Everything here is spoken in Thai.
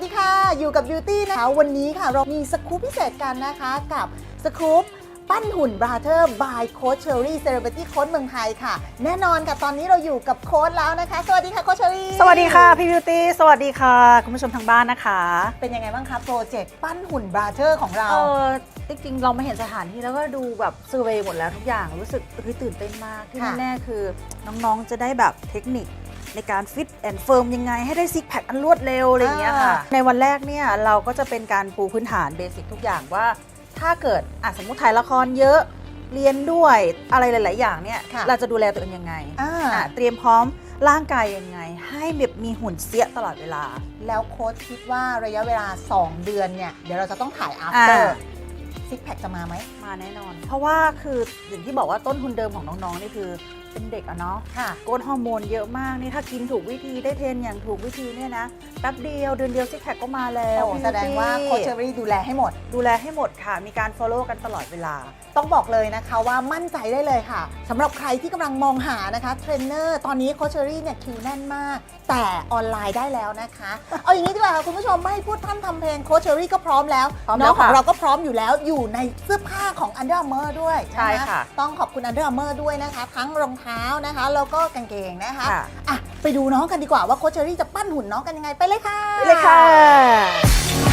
กับบิวตี้นะคะ วันนี้ค่ะเรามีสกู๊ปพิเศษกันนะคะกับสกู๊ปปั้นหุ่นบราเธอร์บายโค้ชเชอรี่เซเลบริตี้โค้ชเมืองไทยค่ะ แน่นอนค่ะ ตอนนี้เราอยู่กับโค้ชแล้วนะคะ สวัสดีค่ะโค้ชเชอรี่สวัสดีค่ะพี่บิวตี้สวัสดีค่ะ คุณผู้ชมทางบ้านนะคะ เป็นยังไงบ้างคะโปรเจกต์ปั้นหุ่นบราเธอร์ของเรา เออจริงๆ เรามาเห็นสถานที่แล้วก็ดูแบบเซอร์เวย์หมดแล้วทุกอย่างรู้สึกเฮ้ยตื่นเต้นมากที่ค่ะ แน่ๆคือน้องๆจะได้แบบเทคนิค ในการฟิตแอนด์เฟิร์มยังไงให้ได้ซิกแพคอันรวดเร็วอะไรอย่างเงี้ยค่ะ ในวันแรกเนี่ยเราก็จะเป็นการปูพื้นฐานเบสิกทุกอย่างว่า ถ้าเกิดอะสมมติถ่ายละครเยอะเรียนด้วยอะไรหลาย ๆ อย่างเนี่ยค่ะเราจะดูแลตัวเองยังไงอ่า อะเตรียมพร้อมร่างกายยังไง ให้แบบมีหุ่นเสียตลอดเวลา แล้วโค้ชคิดว่าระยะเวลา 2 เดือนเนี่ย เดี๋ยวเราจะต้องถ่าย after อ่า ซิกแพคจะมาไหม มาแน่นอน เพราะว่าคืออย่างที่บอกว่าต้นทุนเดิมของน้องๆนี่คือเป็นเด็กอะเนาะค่ะโกรทฮอร์โมนเยอะมากนี่ถ้ากินถูกวิธีได้เทรนอย่างถูกวิธีเนี่ยนะแป๊บเดียวเดือนเดียวซิกแพคก็มาแล้วโอ้พี่แสดงว่าพี่โค้ชเชอรี่ดูแลให้หมด ดูแลให้หมดค่ะ มีการ follow กันตลอดเวลา ต้องบอกเลยนะคะว่ามั่นใจได้เลยค่ะสำหรับใครที่กำลังมองหานะคะเทรนเนอร์ตอนนี้โคชเชอรี่เนี่ยคิวแน่นมาก แต่ออนไลน์ได้แล้วนะคะ เอาอย่างนี้ดีกว่าค่ะคุณผู้ชมไม่ให้พูดท่านทำเพลงโคชเชอรี่ก็พร้อมแล้วพร้อมน้แล้อวงของค่ะเราก็พร้อมอยู่แล้วอยู่ในเสื้อผ้าของ Under Armour ด้วยใช่นค่ะต้องขอบคุณ Under Armour ด้วยนะคะ ทั้งรองเท้านะคะ แล้วก็กางเกงนะคะค่ะ อะไปดูน้องกันดีกว่าว่าโคชเชอรี่จะปั้นหุ่นน้องกันยังไงไปเลยค่ะ ไปเลยค่ะ